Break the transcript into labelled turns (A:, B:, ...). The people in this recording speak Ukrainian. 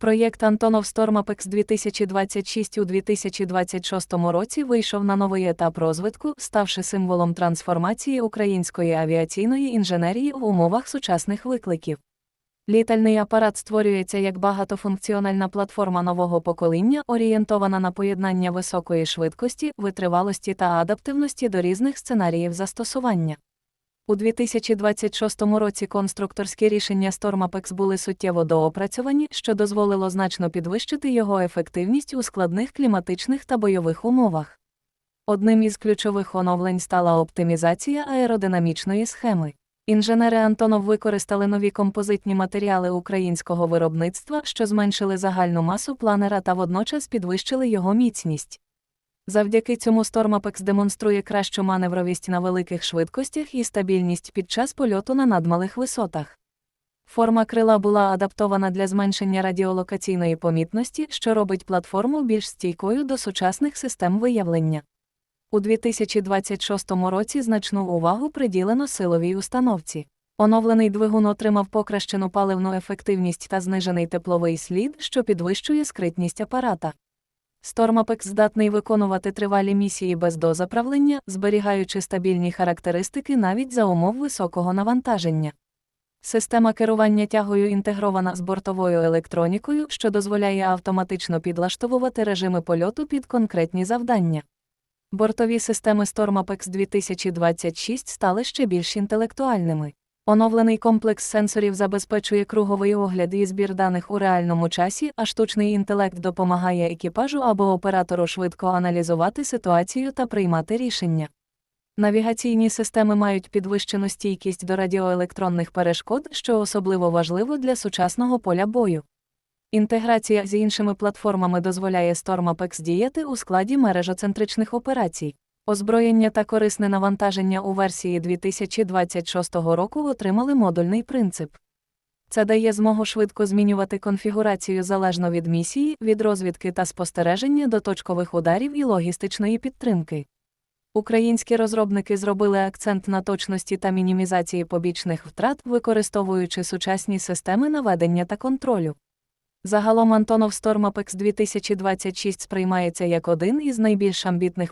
A: Проєкт Антонов Стормапекс 2026 у 2026 році вийшов на новий етап розвитку, ставши символом трансформації української авіаційної інженерії в умовах сучасних викликів. Літальний апарат створюється як багатофункціональна платформа нового покоління, орієнтована на поєднання високої швидкості, витривалості та адаптивності до різних сценаріїв застосування. У 2026 році конструкторські рішення StormApex були суттєво доопрацьовані, що дозволило значно підвищити його ефективність у складних кліматичних та бойових умовах. Одним із ключових оновлень стала оптимізація аеродинамічної схеми. Інженери Антонов використали нові композитні матеріали українського виробництва, що зменшили загальну масу планера та водночас підвищили його міцність. Завдяки цьому StormApex демонструє кращу маневровість на великих швидкостях і стабільність під час польоту на надмалих висотах. Форма крила була адаптована для зменшення радіолокаційної помітності, що робить платформу більш стійкою до сучасних систем виявлення. У 2026 році значну увагу приділено силовій установці. Оновлений двигун отримав покращену паливну ефективність та знижений тепловий слід, що підвищує скритність апарата. StormApex здатний виконувати тривалі місії без дозаправлення, зберігаючи стабільні характеристики навіть за умов високого навантаження. Система керування тягою інтегрована з бортовою електронікою, що дозволяє автоматично підлаштовувати режими польоту під конкретні завдання. Бортові системи StormApex 2026 стали ще більш інтелектуальними. Оновлений комплекс сенсорів забезпечує круговий огляд і збір даних у реальному часі, а штучний інтелект допомагає екіпажу або оператору швидко аналізувати ситуацію та приймати рішення. Навігаційні системи мають підвищену стійкість до радіоелектронних перешкод, що особливо важливо для сучасного поля бою. Інтеграція з іншими платформами дозволяє StormApex діяти у складі мережоцентричних операцій. Озброєння та корисне навантаження у версії 2026 року отримали модульний принцип. Це дає змогу швидко змінювати конфігурацію залежно від місії, від розвідки та спостереження до точкових ударів і логістичної підтримки. Українські розробники зробили акцент на точності та мінімізації побічних втрат, використовуючи сучасні системи наведення та контролю. Загалом Антонов StormApex 2026 сприймається як один із найбільш амбітних